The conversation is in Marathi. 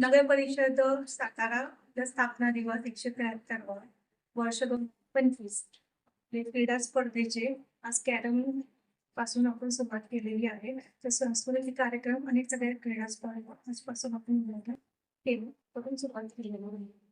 नगर परिषद सातारा स्थापना दिवस एकशे त्र्याहत्तर वर्ष दोन पंचवीस. हे क्रीडा स्पर्धेचे आज कॅरमपासून आपण सुरुवात केलेली आहे. तर सांस्कृतिक कार्यक्रम आणि सगळ्या क्रीडा स्पर्धा आजपासून आपण. केली. करून सुरुवात केलेली आहे.